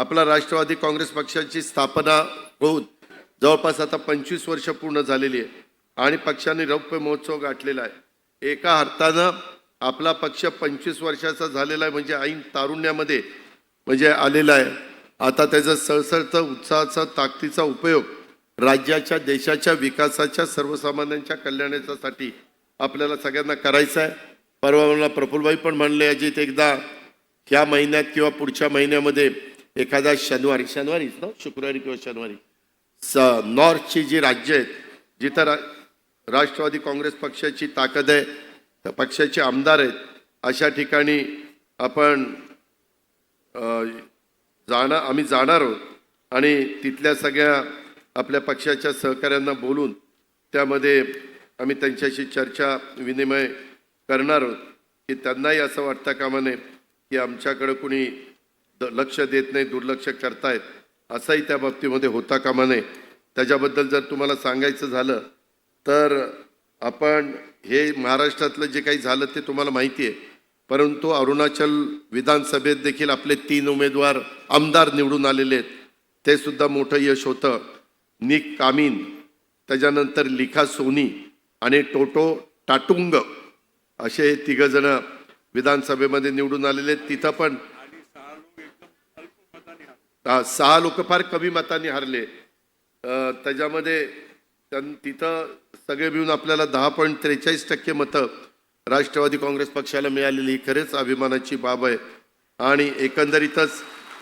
आपला राष्ट्रवादी काँग्रेस पक्षाची स्थापना होऊन जवळपास आता पंचवीस वर्ष पूर्ण झालेली आहे आणि पक्षाने रौप्य महोत्सव गाठलेला आहे. एका अर्थानं आपला पक्ष पंचवीस वर्षाचा झालेला आहे म्हणजे ऐन तारुण्यामध्ये म्हणजे आलेला आहे. आता त्याचा सळसळचा उत्साहाचा ताकदीचा उपयोग राज्याच्या देशाच्या विकासाच्या सर्वसामान्यांच्या कल्याणाच्यासाठी आपल्याला सगळ्यांना करायचा आहे. परवा मला प्रफुल्लभाई पण म्हणले अजित एकदा ह्या महिन्यात किंवा पुढच्या महिन्यामध्ये एखादा शनिवारी शनिवारीच ना शुक्रवारी किंवा शनिवारी. स नॉर्थची जी राज्य आहेत जिथं रा राष्ट्रवादी काँग्रेस पक्षाची ताकद आहे त्या पक्षाचे आमदार आहेत अशा ठिकाणी आपण जाणार आम्ही जाणार आहोत. आणि तिथल्या सगळ्या आपल्या पक्षाच्या सहकाऱ्यांना बोलून त्यामध्ये आम्ही त्यांच्याशी चर्चा विनिमय करणार आहोत. की त्यांनाही असं वाटतं कामा नये की आमच्याकडं कुणी लक्ष देत नाही दुर्लक्ष करतायत असंही त्या बाबतीमध्ये होता कामा नये. त्याच्याबद्दल जर तुम्हाला सांगायचं झालं तर आपण हे महाराष्ट्रातलं जे काही झालं ते तुम्हाला माहिती आहे. परंतु अरुणाचल विधानसभेत देखील आपले तीन उमेदवार आमदार निवडून आलेले आहेत. ते सुद्धा मोठं यश होतं. निक कामिन त्याच्यानंतर लिखा सोनी आणि टोटो टाटुंग असे तिघंजणं विधानसभेमध्ये निवडून आलेले आहेत. तिथं पण सहा लोक फार कमी मतांनी हारले. त्याच्यामध्ये त्यां- तिथं सगळे मिळून आपल्याला दहा पॉईंट त्रेचाळीस टक्के मतं राष्ट्रवादी काँग्रेस पक्षाला मिळालेली. ही खरेच अभिमानाची बाब आहे. आणि एकंदरीतच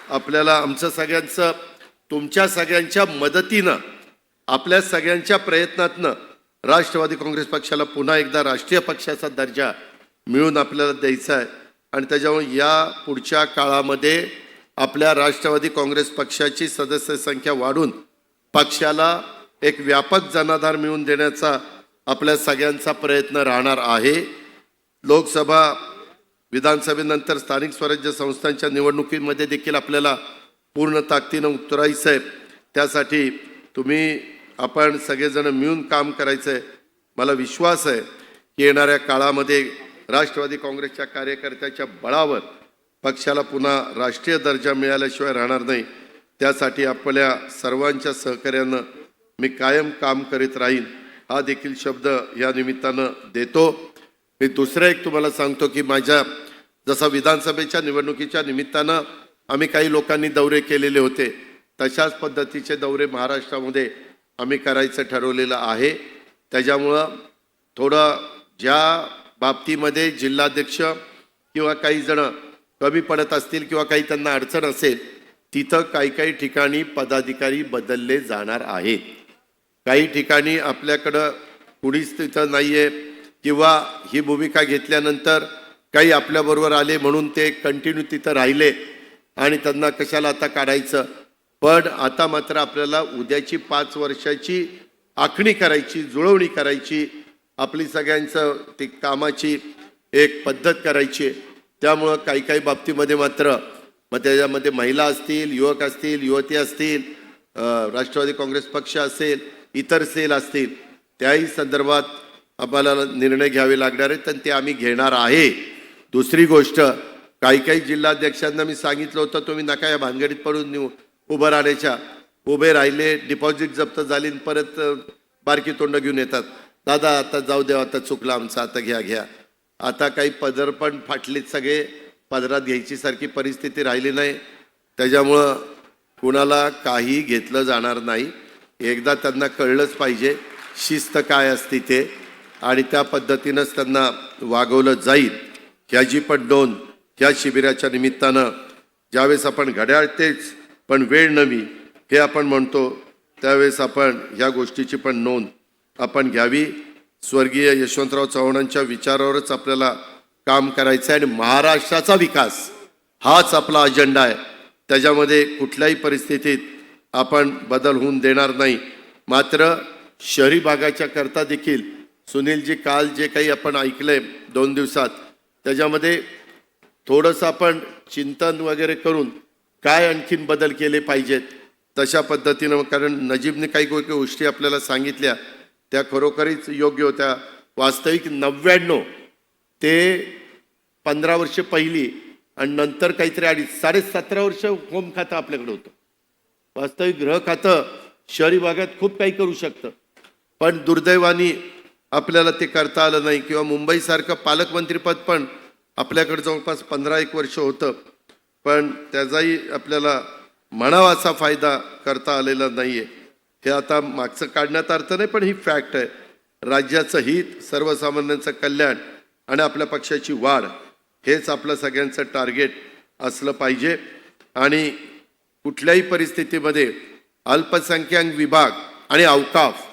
आपल्याला आमचं सगळ्यांचं तुमच्या सगळ्यांच्या मदतीनं आपल्या सगळ्यांच्या प्रयत्नातनं राष्ट्रवादी काँग्रेस पक्षाला पुन्हा एकदा राष्ट्रीय पक्षाचा दर्जा मिळून आपल्याला द्यायचा आहे. आणि त्याच्यामुळे या पुढच्या काळामध्ये आपल्या राष्ट्रवादी काँग्रेस पक्षाची सदस्य संख्या वाढून पक्षाला एक व्यापक जनाधार मिळवून देण्याचा आपल्या सगळ्यांचा प्रयत्न राहणार आहे. लोकसभा विधानसभेनंतर स्थानिक स्वराज्य संस्थांच्या निवडणुकीमध्ये देखील आपल्याला पूर्ण ताकदीनं उतरायचं आहे त्यासाठी तुम्ही आपण सगळेजण मिळून काम करायचं आहे मला विश्वास आहे की येणाऱ्या काळामध्ये राष्ट्रवादी काँग्रेसच्या कार्यकर्त्याच्या बळावर पक्षाला पुन्हा राष्ट्रीय दर्जा मिळाल्याशिवाय राहणार नाही. त्यासाठी आपल्या सर्वांच्या सहकार्यानं मी कायम काम करीत राहीन हा देखील शब्द या निमित्तानं देतो. मी दुसरं एक तुम्हाला सांगतो की माझ्या जसा विधानसभेच्या निवडणुकीच्या निमित्तानं आम्ही काही लोकांनी दौरे केलेले होते तशाच पद्धतीचे दौरे महाराष्ट्रामध्ये आम्ही करायचं ठरवलेलं आहे. त्याच्यामुळं थोडं ज्या बाबतीमध्ये जिल्हाध्यक्ष किंवा काही जणं कमी पडत असतील किंवा काही त्यांना अडचण असेल तिथं काही काही ठिकाणी पदाधिकारी बदलले जाणार आहेत काही ठिकाणी आपल्याकडं कुणीच तिथं नाही आहे किंवा ही भूमिका घेतल्यानंतर काही आपल्याबरोबर आले म्हणून ते कंटिन्यू तिथं राहिले आणि त्यांना कशाला आता काढायचं पण आता मात्र आपल्याला उद्याची पाच वर्षाची आखणी करायची जुळवणी करायची आपली सगळ्यांचं ती कामाची एक पद्धत करायची आहे. त्यामुळं काही काही बाबतीमध्ये मात्र मग त्याच्यामध्ये महिला असतील युवक असतील युवती असतील राष्ट्रवादी काँग्रेस पक्ष असेल इतर सेल असतील त्याही संदर्भात आम्हाला निर्णय घ्यावे लागणार आहेत आणि ते आम्ही घेणार आहे. दुसरी गोष्ट काही काही जिल्हाध्यक्षांना मी सांगितलं होतं तुम्ही नका या भानगडीत पडून निव- उभं राहण्याच्या. उभे राहिले डिपॉझिट जप्त झाली आणि परत बारकी तोंड घेऊन येतात. दादा आता जाऊ द्या आता चुकला आमचा आता घ्या घ्या. आता काही पदर पण फाटलीत सगळे. पदरात घ्यायची सारखी परिस्थिती राहिली नाही. त्याच्यामुळं कुणाला काही घेतलं जाणार नाही. एकदा त्यांना कळलंच पाहिजे शिस्त काय असते ते. आणि त्या पद्धतीनंच त्यांना वागवलं जाईल. ह्याची पण नोंद ह्या शिबिराच्या निमित्तानं. ज्यावेळेस आपण घड्याळ तेच पण वेळ नवी हे आपण म्हणतो त्यावेळेस आपण ह्या गोष्टीची पण नोंद आपण घ्यावी. स्वर्गीय यशवंतराव चव्हाणांच्या विचारावरच आपल्याला काम करायचं आहे आणि महाराष्ट्राचा विकास हाच आपला अजेंडा आहे. त्याच्यामध्ये कुठल्याही परिस्थितीत आपण बदल होऊन देणार नाही. मात्र शहरी भागाच्या करता देखील सुनीलजी काल जे काही आपण ऐकलंय दोन दिवसात त्याच्यामध्ये थोडंसं आपण चिंतन वगैरे करून काय आणखीन बदल केले पाहिजेत तशा पद्धतीनं कारण नजीबने काही काही गोष्टी आपल्याला सांगितल्या. त्या खरोखरीच योग्य होत्या. वास्तविक नव्याण्णव ते पंधरा वर्ष पहिली आणि नंतर काहीतरी अडीच साडे सतरा वर्ष होम खातं आपल्याकडे होतं. वास्तविक गृह खातं शहरी भागात खूप काही करू शकतं. पण दुर्दैवाने आपल्याला ते करता आलं नाही किंवा मुंबईसारखं पालकमंत्रीपद पण आपल्याकडे जवळपास पंधरा एक वर्ष होतं. पण त्याचाही आपल्याला म्हणावा असा फायदा करता आलेला नाही आहे हे आता मागचं काढण्यात अर्थ नाही पण ही फॅक्ट आहे. राज्याचं हित सर्वसामान्यांचं कल्याण आणि आपल्या पक्षाची वाढ हेच आपलं सगळ्यांचं टार्गेट असलं पाहिजे. आणि कुठल्याही परिस्थितीमध्ये अल्पसंख्याक विभाग आणि अवकाफ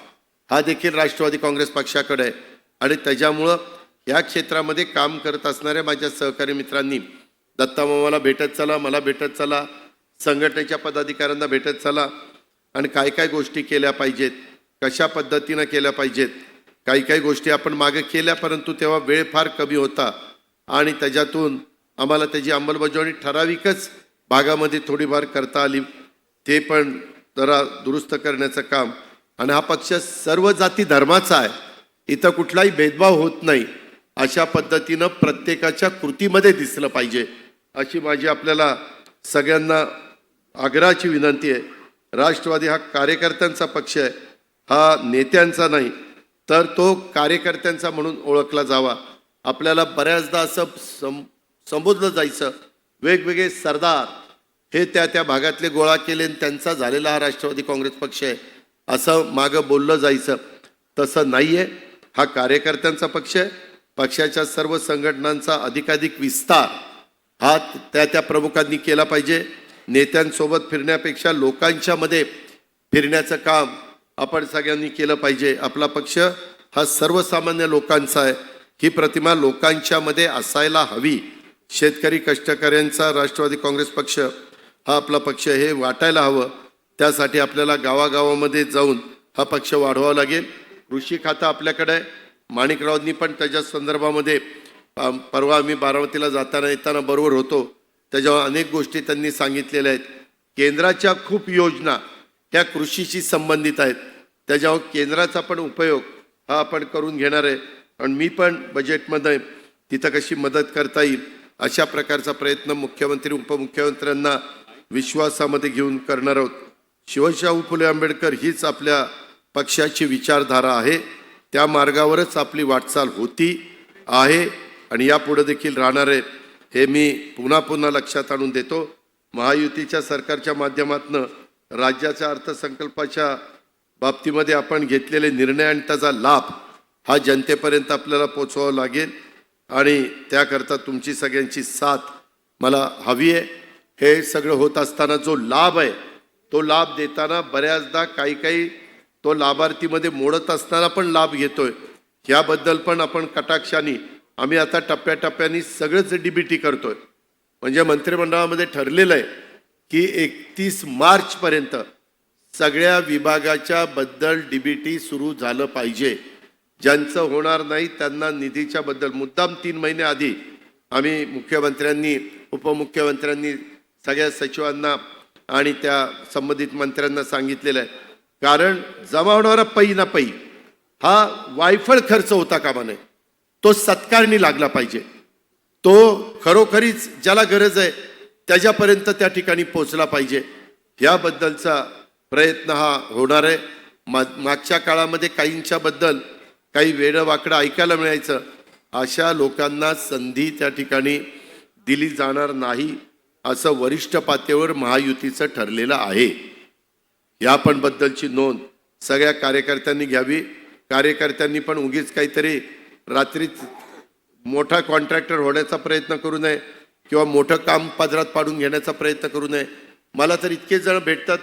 हा देखील राष्ट्रवादी काँग्रेस पक्षाकडे आहे. आणि त्याच्यामुळं या क्षेत्रामध्ये काम करत असणाऱ्या माझ्या सहकारी मित्रांनी दत्तामामाला भेटत चला मला भेटत चला संघटनेच्या पदाधिकाऱ्यांना भेटत चला आणि काय काय गोष्टी केल्या पाहिजेत कशा पद्धतीनं केल्या पाहिजेत काही काही गोष्टी आपण मागे केल्या परंतु तेव्हा वेळ फार कमी होता. आणि त्याच्यातून आम्हाला त्याची अंमलबजावणी ठराविकच भागामध्ये थोडीफार करता आली. ते पण जरा दुरुस्त करण्याचं काम. आणि हा पक्ष सर्व जाती धर्माचा आहे. इथं कुठलाही भेदभाव होत नाही. अशा पद्धतीनं प्रत्येकाच्या कृतीमध्ये दिसलं पाहिजे. अशी माझी आपल्याला सगळ्यांना आग्रहाची विनंती आहे. राष्ट्रवादी हा कार्यकर्त्यांचा पक्ष आहे हा नेत्यांचा नाही तर तो कार्यकर्त्यांचा म्हणून ओळखला जावा. आपल्याला बऱ्याचदा असं सं संबोधलं जायचं वेगवेगळे सरदार हे त्या त्या भागातले गोळा केले आणि त्यांचा झालेला हा राष्ट्रवादी काँग्रेस पक्ष आहे असं मागं बोललं जायचं. तसं नाही आहे हा कार्यकर्त्यांचा पक्ष आहे. पक्षाच्या सर्व संघटनांचा अधिकाधिक विस्तार हा त्या त्या प्रमुखांनी केला पाहिजे. नेत्यांसोबत फिरण्यापेक्षा लोकांच्या मध्ये फिरण्याचं काम आपण सगळ्यांनी केलं पाहिजे. आपला पक्ष हा सर्वसामान्य लोकांचा आहे. ही प्रतिमा लोकांच्या मध्ये असायला हवी. शेतकरी कष्टकऱ्यांचा राष्ट्रवादी काँग्रेस पक्ष हा आपला पक्ष हे वाटायला हवं. त्यासाठी आपल्याला गावागावामध्ये जाऊन हा पक्ष वाढवावा लागेल. कृषी खातं आपल्याकडे आहे. माणिकरावांनी पण त्याच्या संदर्भामध्ये परवा आम्ही बारामतीला जाताना येताना बरोबर होतो. त्याच्यावर अनेक गोष्टी त्यांनी सांगितलेल्या आहेत. केंद्राच्या खूप योजना त्या कृषीशी संबंधित आहेत. त्याच्यावर केंद्राचा पण उपयोग हा आपण करून घेणार आहे. आणि मी पण बजेटमध्ये तिथं कशी मदत करता येईल अशा प्रकारचा प्रयत्न मुख्यमंत्री उपमुख्यमंत्र्यांना विश्वासामध्ये घेऊन करणार आहोत. शिवशाहू फुले आंबेडकर हीच आपल्या पक्षाची विचारधारा आहे. त्या मार्गावरच आपली वाटचाल होती आहे आणि यापुढे देखील राहणार आहे. हे मी पुन्हा पुन्हा लक्षात आणून देतो. महायुतीच्या सरकारच्या माध्यमातून राज्याच्या अर्थसंकल्पाच्या बाबतीमध्ये आपण घेतलेले निर्णय आणि त्याचा लाभ हा जनतेपर्यंत आपल्याला पोचवावा लागेल. आणि त्याकरता तुमची सगळ्यांची साथ मला हवी आहे. हे सगळं होत असताना जो लाभ आहे तो लाभ देताना बऱ्याचदा काही काही तो लाभार्थीमध्ये मोडत असताना पण लाभ घेतोय. ह्याबद्दल पण आपण कटाक्षाने आम्ही आता टप्प्याटप्प्याने सगळंच डीबीटी करतोय. म्हणजे मंत्रिमंडळामध्ये ठरलेलं आहे की एकतीस मार्चपर्यंत सगळ्या विभागाच्या बद्दल डीबीटी सुरू झालं पाहिजे. ज्यांचं होणार नाही त्यांना निधीच्या बद्दल मुद्दाम तीन महिने आधी आम्ही मुख्यमंत्र्यांनी उपमुख्यमंत्र्यांनी सगळ्या सचिवांना आणि त्या संबंधित मंत्र्यांना सांगितलेलं आहे. कारण जमा होणारा पै ना पै हा वायफळ खर्च होता कामा नये. तो सत्कारणी लागला पाहिजे. तो खरोखरीच ज्याला गरज आहे त्याच्यापर्यंत त्या ठिकाणी पोचला पाहिजे. याबद्दलचा प्रयत्न हा होणार आहे. मा मागच्या काळामध्ये काहींच्याबद्दल काही वेडं वाकडं ऐकायला मिळायचं. अशा लोकांना संधी त्या ठिकाणी दिली जाणार नाही असं वरिष्ठ पातळीवर महायुतीचं ठरलेलं आहे. या पण बद्दलची नोंद सगळ्या कार्यकर्त्यांनी घ्यावी. कार्यकर्त्यांनी पण उगीच काहीतरी रात्रीच मोठा कॉन्ट्रॅक्टर होण्याचा प्रयत्न करू नये किंवा मोठं काम पदरात पाडून घेण्याचा प्रयत्न करू नये. मला तर इतके जण भेटतात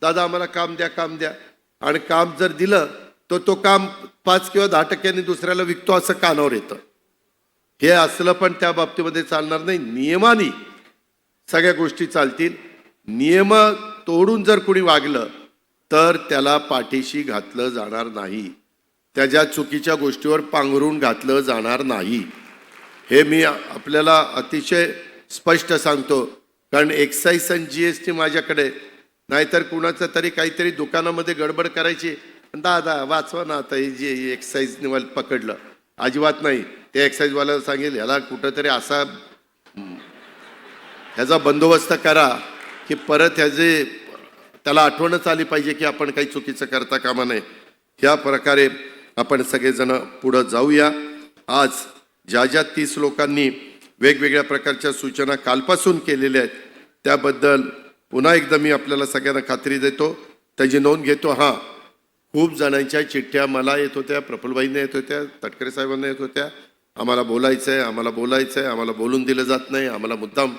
दादा आम्हाला काम द्या काम द्या. आणि काम जर दिलं तर तो काम पाच किंवा दहा टक्क्यांनी दुसऱ्याला विकतो असं कानावर येतं. हे असलं पण त्या बाबतीमध्ये चालणार नाही. नियमाने सगळ्या गोष्टी चालतील. नियम तोडून जर कोणी वागलं तर त्याला पाठीशी घातलं जाणार नाही. त्याच्या चुकीच्या गोष्टीवर पांघरून घातलं जाणार नाही. हे मी आपल्याला अतिशय स्पष्ट सांगतो. कारण एक्साईज आणि जी एस टी माझ्याकडे नाहीतर कुणाचं तरी काहीतरी दुकानामध्ये गडबड करायची. दादा वाचवा ना आता हे जे एक्साईजने पकडलं. अजिबात नाही. ते एक्साईजवाल्याला सांगेल ह्याला कुठंतरी असा ह्याचा बंदोबस्त करा की परत ह्याचे त्याला आठवणच आली पाहिजे की आपण काही चुकीचं करता कामा नये. ह्या प्रकारे आपण सगळेजण पुढं जाऊया. आज ज्या ज्या तीस लोकांनी वेगवेगळ्या प्रकारच्या सूचना कालपासून केलेल्या आहेत त्याबद्दल पुन्हा एकदा मी आपल्याला सगळ्यांना खात्री देतो. त्याची नोंद घेतो. हां खूप जणांच्या चिठ्ठ्या मला येत होत्या प्रफुल्लबाईंना येत होत्या तटकरे साहेबांना येत होत्या. आम्हाला बोलायचं आहे आम्हाला बोलायचं आहे आम्हाला बोलून दिलं जात नाही आम्हाला मुद्दाम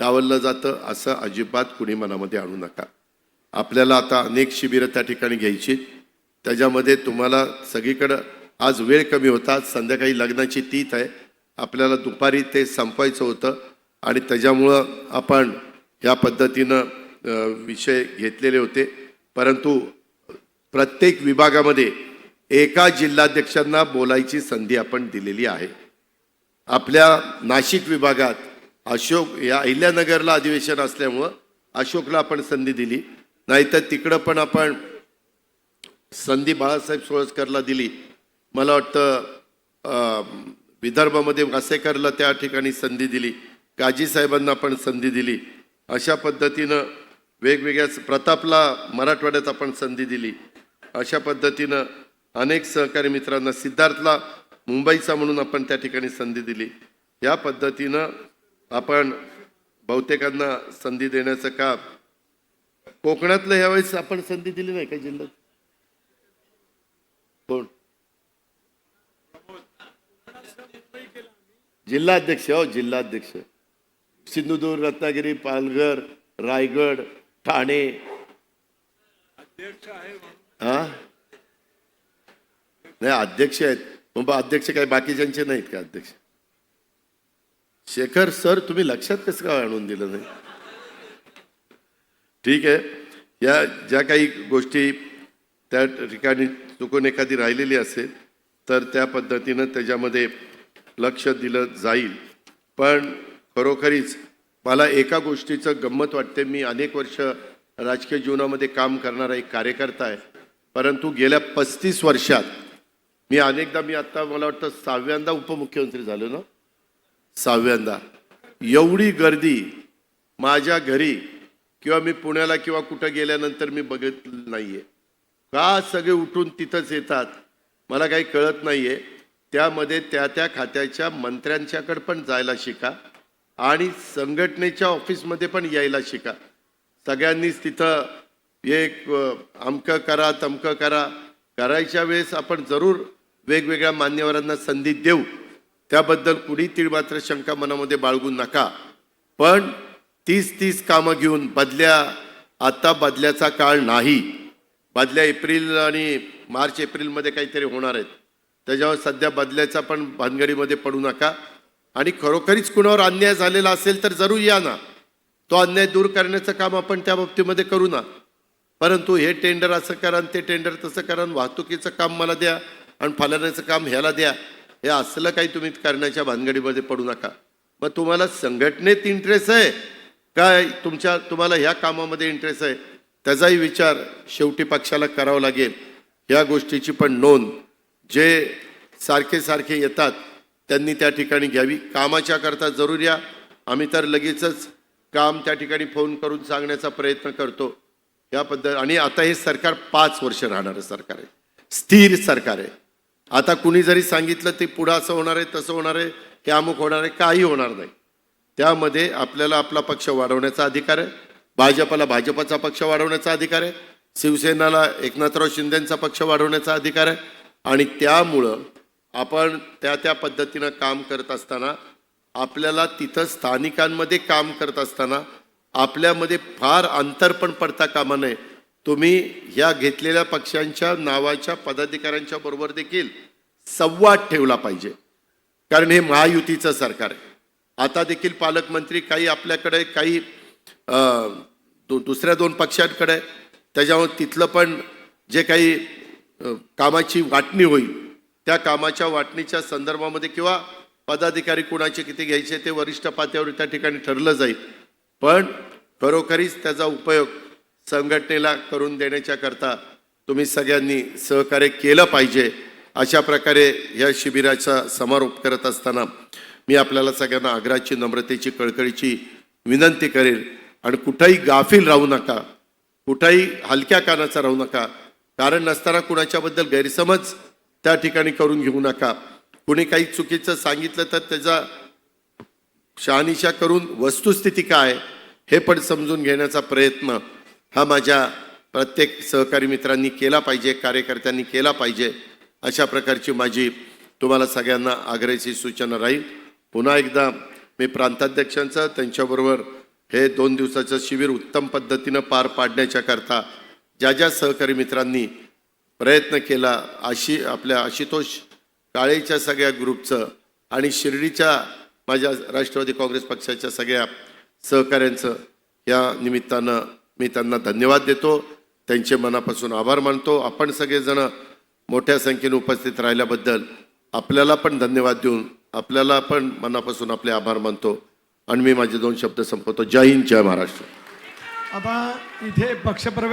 डावललं जातं असं अजिबात कुणी मनामध्ये आणू नका. आपल्याला आता अनेक शिबिरं त्या ठिकाणी घ्यायची त्याच्यामध्ये तुम्हाला सगळीकडं आज वेळ कमी होता संध्याकाळी लग्नाची तीत आहे. आपल्याला दुपारी ते संपवायचं होतं आणि त्याच्यामुळं आपण या पद्धतीनं विषय घेतलेले होते. परंतु प्रत्येक विभागामध्ये एका जिल्हाध्यक्षांना बोलायची संधी आपण दिलेली आहे. आपल्या नाशिक विभागात अशोक या अहिल्यानगरला अधिवेशन असल्यामुळं अशोकला आपण संधी दिली. नाहीतर तिकडं पण आपण संधी बाळासाहेब सोळसकरला दिली. मला वाटतं विदर्भामध्ये वासेकरला त्या ठिकाणी संधी दिली. काजीसाहेबांना पण संधी दिली. अशा पद्धतीनं वेगवेगळ्या प्रतापला मराठवाड्यात आपण संधी दिली. अशा पद्धतीनं अनेक सहकारी मित्रांना सिद्धार्थला मुंबईचा म्हणून आपण त्या ठिकाणी संधी दिली. या पद्धतीनं आपण बहुतेकांना संधी देण्याचं काम. कोकणातलं यावेळेस आपण संधी दिली नाही का जिल्ह्यात? कोण? जिल्हाध्यक्ष हो जिल्हाध्यक्ष. सिंधुदुर्ग रत्नागिरी पालघर रायगड ठाणे. हा? नाही अध्यक्ष आहेत. मग अध्यक्ष काय बाकीच्यांचे नाहीत का अध्यक्ष? शेखर सर तुम्ही लक्षात कसं काय आणून दिलं नाही? ठीक आहे. या ज्या काही गोष्टी त्या ठिकाणी चुकून एखादी राहिलेली असेल तर त्या पद्धतीनं त्याच्यामध्ये लक्ष दिलं जाईल. पण खरोखरीच मला एका गोष्टीचं गंमत वाटते. मी अनेक वर्ष राजकीय जीवनामध्ये काम करणारा एक कार्यकर्ता आहे. परंतु गेल्या पस्तीस वर्षात मी अनेकदा मी आत्ता मला वाटतं सहाव्यांदा उपमुख्यमंत्री झालो ना? सहाव्यांदा. एवढी गर्दी माझ्या घरी किंवा मी पुण्याला किंवा कुठं गेल्यानंतर मी बघितलं नाहीये. का सगळे उठून तिथंच येतात? मला काही कळत नाही आहे त्यामध्ये त्या त्या खात्याच्या मंत्र्यांच्याकडे पण जायला शिका आणि संघटनेच्या ऑफिसमध्ये पण यायला शिका. सगळ्यांनीच तिथं एक अमकं करा तमकं करा. करायच्या वेळेस आपण जरूर वेगवेगळ्या मान्यवरांना संधी देऊ. त्याबद्दल कुणी तीळ मात्र शंका मनामध्ये बाळगू नका. पण तीस तीस कामं घेऊन बदल्या आता बदल्याचा काळ नाही. बदल्या एप्रिल आणि मार्च एप्रिलमध्ये काहीतरी होणार आहेत. त्याच्यावर सध्या बदल्याचा पण भानगडीमध्ये पडू नका. आणि खरोखरीच कुणावर अन्याय झालेला असेल तर जरूर या ना. तो अन्याय दूर करण्याचं काम आपण त्या बाबतीमध्ये करू ना. परंतु हे टेंडर असं करा ते टेंडर तसं करा वाहतुकीचं काम मला द्या आणि फलाण्याचं काम ह्याला द्या. हे असलं काही तुम्ही करण्याच्या भानगडीमध्ये पडू नका. मग तुम्हाला संघटनेत इंटरेस्ट आहे? काय तुमच्या तुम्हाला ह्या कामामध्ये इंटरेस्ट आहे? त्याचाही विचार शेवटी पक्षाला करावा लागेल. या गोष्टीची पण नोंद. जे सारखे सारखे येतात त्यांनी त्या ठिकाणी घ्यावी. कामाच्या करता जरूर या. आम्ही तर लगेचच काम त्या ठिकाणी फोन करून सांगण्याचा प्रयत्न करतो. या पद्धत आणि आता हे सरकार पाच वर्ष राहणारं सरकार आहे. स्थिर सरकार आहे. आता कुणी जरी सांगितलं ते पुढं असं होणार आहे तसं होणार आहे हे अमुक होणार आहे काही होणार नाही. त्यामध्ये आपल्याला आपला पक्ष वाढवण्याचा अधिकार आहे. भाजपला भाजपचा पक्ष वाढवण्याचा अधिकार आहे. शिवसेनाला एकनाथराव शिंदेंचा पक्ष वाढवण्याचा अधिकार आहे. आणि त्यामुळं आपण त्या त्या पद्धतीनं काम करत असताना आपल्याला तिथं स्थानिकांमध्ये काम करत असताना आपल्यामध्ये फार अंतर पण पडता कामा नये. तुम्ही ह्या घेतलेल्या पक्षांच्या नावाच्या पदाधिकाऱ्यांच्या बरोबर देखील संवाद ठेवला पाहिजे. कारण हे महायुतीचं सरकार आहे. आता देखील पालकमंत्री काही आपल्याकडे काही दु- दुसऱ्या दोन पक्षांकडे. त्याच्यामुळे तिथलं पण जे काही कामाची वाटणी होईल त्या कामाच्या वाटणीच्या संदर्भामध्ये किंवा पदाधिकारी कुणाचे किती घ्यायचे ते वरिष्ठ पातळीवर त्या ठिकाणी ठरलं जाईल. पण खरोखरीच त्याचा उपयोग संघटनेला करून देण्याच्या करता तुम्ही सगळ्यांनी सहकार्य केलं पाहिजे अशा प्रकारे या शिबिराचा समारोप करत असताना मी आपल्याला सगळ्यांना आग्रहाची नम्रतेची कळकळीची विनंती करेल. आणि कुठंही गाफील राहू नका कुठंही हलक्या कानाचा राहू नका. कारण नसताना कुणाच्याबद्दल गैरसमज त्या ठिकाणी करून घेऊ नका. कुणी काही चुकीचं सांगितलं तर त्याचा शहानिशा करून वस्तुस्थिती काय हे पण समजून घेण्याचा प्रयत्न हा माझ्या प्रत्येक सहकारी मित्रांनी केला पाहिजे कार्यकर्त्यांनी केला पाहिजे. अशा प्रकारची माझी तुम्हाला सगळ्यांना आग्रहाची सूचना राहील. पुन्हा एकदा मी प्रांताध्यक्षांचं त्यांच्याबरोबर हे दोन दिवसाचं शिबिर उत्तम पद्धतीनं पार पाडण्याच्या करता ज्या ज्या सहकारी मित्रांनी प्रयत्न केला आशी आपल्या आशुतोष काळेच्या सगळ्या ग्रुपचं आणि शिर्डीच्या माझ्या राष्ट्रवादी काँग्रेस पक्षाच्या सगळ्या सहकाऱ्यांचं या निमित्तानं मी त्यांना धन्यवाद देतो. त्यांचे मनापासून आभार मानतो. आपण सगळेजण मोठ्या संख्येने उपस्थित राहिल्याबद्दल आपल्याला पण धन्यवाद देऊन आपल्याला पण मनापासून आपले आभार मानतो. आणि मी माझे दोन शब्द संपवतो. जय हिंद जय महाराष्ट्र. आता इथे पक्षप्रवेश